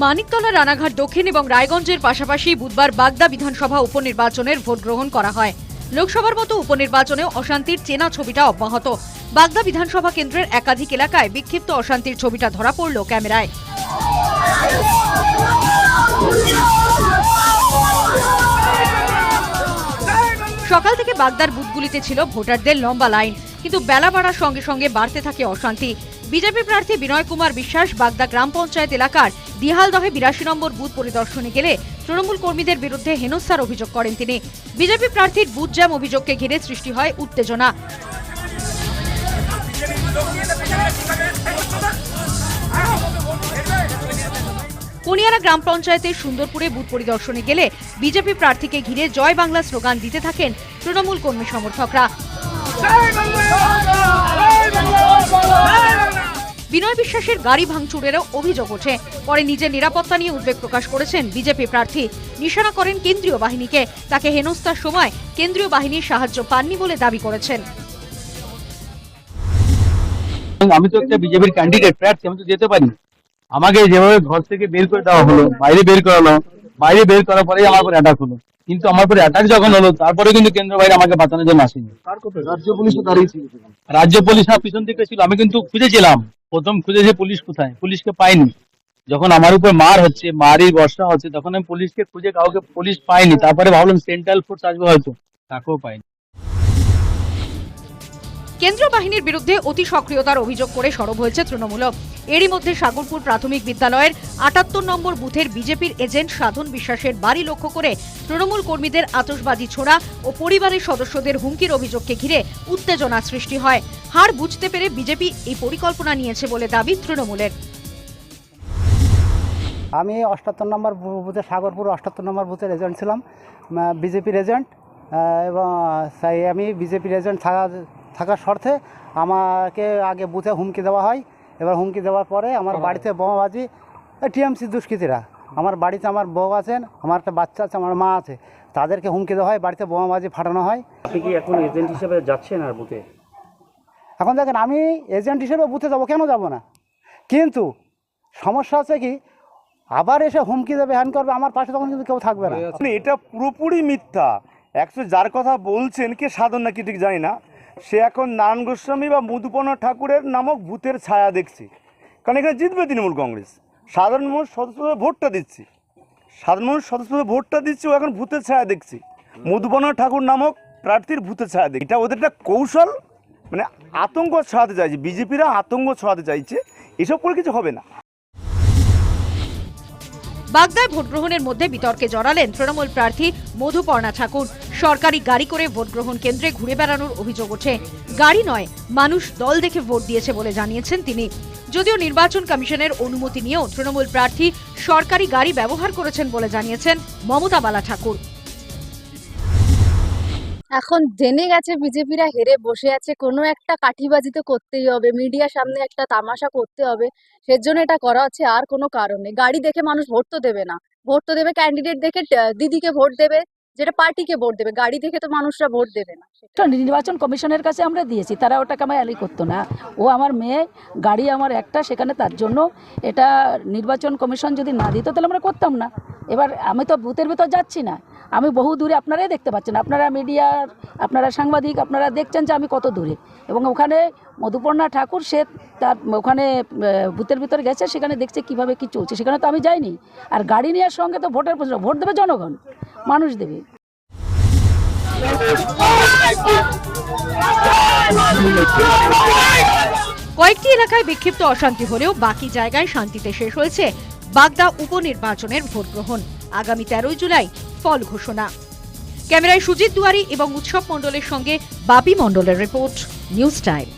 মানিকতলা রানাঘাট দক্ষিণ এবং রায়গঞ্জের পাশাপাশি বুধবার বাগদা বিধানসভা উপনির্বাচনের ভোট গ্রহণ করা হয়। লোকসভার মতো উপনির্বাচনেও অশান্তির চেনা ছবিটা অব্যাহত। বাগদা বিধানসভা কেন্দ্রের একাধিক এলাকায় বিক্ষিপ্ত অশান্তির ছবিটা ধরা পড়ল ক্যামেরায়। সকাল থেকে বাগদার বুথগুলিতে ছিল ভোটারদের লম্বা লাইন, কিন্তু বেলা বাড়ার সঙ্গে সঙ্গে বাড়তে থাকে অশান্তি। বিজেপি প্রার্থী বিনয় কুমার বিশ্বাস বাগদা গ্রাম পঞ্চায়েত এলাকার দিহালদহে বিরাশি নম্বর বুথ পরিদর্শনে গেলে তৃণমূল কর্মীদের বিরুদ্ধে হেনস্থার অভিযোগ করেন তিনি বিজেপি প্রার্থীর বুথ জ্যাম অভিযোগকে ঘিরে সৃষ্টি হয় উত্তেজনা কুনিয়ারা গ্রাম পঞ্চায়েতের সুন্দরপুরে বুথ পরিদর্শনে গেলে বিজেপি প্রার্থীকে ঘিরে জয় বাংলা স্লোগান দিতে থাকেন তৃণমূল কর্মী সমর্থকরা বিনয় বিশ্বাসের গাড়ি ভাঙচুরেরও অভিযোগ ওঠে। পরে নিজের নিরাপত্তা নিয়ে উদ্বেগ প্রকাশ করেছেন বিজেপি প্রার্থী। নিশানা করেন কেন্দ্রীয় বাহিনীকে। তাকে হেনস্থার সময় কেন্দ্রীয় বাহিনীর সাহায্য পাননি বলে দাবি করেছেন। আমি তো একটা বিজেপির ক্যান্ডিডেট প্রার্থী আমি তো যেতে পারি আমাকে যেভাবে ঘর থেকে বের করে দেওয়া হলো বাইরে বের করানো বাইরে বের করার পরেই আমার উপর অ্যাটাক হলো। কিন্তু আমার উপর অ্যাটাক যখন হলো তারপরে কিন্তু কেন্দ্র বাইরে আমাকে বাঁচানোর জন্য আসেনি। রাজ্য পুলিশ। রাজ্য পুলিশ আমার পিছন থেকে ছিল আমি কিন্তু খুঁজেছিলাম প্রথম খুঁজেছে পুলিশ কোথায়? পুলিশকে পাইনি। যখন আমার উপর মার হচ্ছে, মারি, বর্ষা হচ্ছে, তখন আমি পুলিশকে খুঁজে কাউকে পুলিশ পাইনি। তারপরে ভাবলাম সেন্ট্রাল ফোর্স আসবে হয়তো। তাকেও পাইনি। কেন্দ্রীয় বাহিনীর বিরুদ্ধে অতি সক্রিয়তার অভিযোগ করে সরব হয়েছে তৃণমূল এরই মধ্যে সাগরপুর প্রাথমিক বিদ্যালয়ের আটাত্তর নম্বর বুথের বিজেপির এজেন্ট সাধন বিশ্বাসের বাড়ি লক্ষ্য করে তৃণমূল কর্মীদের আতশবাজি ছোড়া ও পরিবারের সদস্যদের হুমকির অভিযোগকে ঘিরে উত্তেজনা সৃষ্টি হয়। হার বুঝতে পেরে বিজেপি এই পরিকল্পনা নিয়েছে বলে দাবি তৃণমূলের। আমি অষ্টাত্তর নম্বর বুথে, সাগরপুর অষ্টাত্তর নম্বর বুথের এজেন্ট ছিলাম বিজেপির এজেন্ট এবং আমি বিজেপির এজেন্ট থাকা থাকার শর্তে আমাকে আগে বুথে হুমকি দেওয়া হয়। এবার হুমকি দেওয়ার পরে আমার বাড়িতে বোমাবাজি টিএমসি দুষ্কৃতীরা। আমার বাড়িতে আমার বউ আছেন আমার একটা বাচ্চা আছে আমার মা আছে। তাদেরকে হুমকি দেওয়া হয় বাড়িতে বোমাবাজি ফাটানো হয়। আপনি কি এখন এজেন্ট হিসেবে যাচ্ছেন আর বুথে? এখন দেখেন আমি এজেন্ট হিসেবে বুথে যাব কেন যাব না? কিন্তু সমস্যা আছে কি আবার এসে হুমকি দেবে হ্যান করবে আমার পাশে তখন কিন্তু কেউ থাকবে না। এটা পুরোপুরি মিথ্যা। একশো যার কথা বলছেন কে সাধন নাকি ঠিক জানি না। সে এখন নারায়ণ গোস্বামী বা মধুপনা ঠাকুরের নামক ভূতের ছায়া দেখছি। কারণ এখানে জিতবে তৃণমূল কংগ্রেস। সাধারণ মানুষ সদস্যদের ভোটটা দিচ্ছি। সাধারণ মানুষ সদস্যদের ভোটটা দিচ্ছি, ও এখন ভূতের ছায়া দেখছি। মধুপনা ঠাকুর নামক প্রার্থীর ভূতের ছায়া দেখছি। এটা ওদের একটা কৌশল মানে আতঙ্ক ছড়াতে চাইছে। বিজেপিরা আতঙ্ক ছড়াতে চাইছে। এসব করে কিছু হবে না। বাগদায় ভোট গ্রহণের মধ্যে বিতর্কে জড়ালেন তৃণমূল প্রার্থী মধুপর্ণা ঠাকুর। সরকারি গাড়ি করে ভোট গ্রহণ কেন্দ্রে ঘুরে বেড়ানোর অভিযোগ ওঠে। গাড়ি নয়, মানুষ দল দেখে ভোট দিয়েছে বলে জানিয়েছেন তিনি। যদিও নির্বাচন কমিশনের অনুমতি নিয়েও তৃণমূল প্রার্থী সরকারি গাড়ি ব্যবহার করেছেন বলে জানিয়েছেন মমতা বালা ঠাকুর। এখন জেনে গেছে বিজেপিরা হেরে বসে আছে। কোনো একটা কাঠিবাজি তো করতেই হবে, মিডিয়ার সামনে একটা তামাশা করতে হবে। সেজন্য এটা করা হচ্ছে আর কোনো কারণ গাড়ি দেখে মানুষ ভোট তো দেবে না। ভোট তো দেবে ক্যান্ডিডেট দেখে দিদিকে ভোট দেবে। যেটা পার্টিকে ভোট দেবে, গাড়ি দেখে তো মানুষরা ভোট দেবে না নির্বাচন কমিশনের কাছে আমরা দিয়েছি, তারা ওটাকে আমার অ্যালি করতো না। ও আমার মেয়ে, গাড়ি আমার একটা, সেখানে তার জন্য এটা নির্বাচন কমিশন যদি না দিত তাহলে আমরা করতাম না। এবার আমি তো বুথের ভেতর যাচ্ছি না, আমি বহু দূরে আপনারাই দেখতে পাচ্ছেন, আপনারা মিডিয়ার, আপনারা সাংবাদিক, আপনারা দেখছেন যে আমি কত দূরে। এবং ওখানে মধুপর্ণা ঠাকুর, সে তার ওখানে বুথের ভিতরে গেছে, সেখানে দেখছে কীভাবে কি চলছে, সেখানে তো আমি যাইনি। আর গাড়ি নেওয়ার সঙ্গে তো ভোটের প্রশ্ন, ভোট দেবে জনগণ। মানুষ দেবে। কয়েকটি এলাকায় বিক্ষিপ্ত অশান্তি হলেও বাকি জায়গায় শান্তিতে শেষ হয়েছে বাগদা উপনির্বাচনের ভোট গ্রহণ। আগামী তেরোই জুলাই ফল ঘোষণা। ক্যামেরায় সুজিত দুয়ারি এবং উৎসব মণ্ডলের সঙ্গে বাপি মণ্ডলের রিপোর্ট, নিউজ টাইম।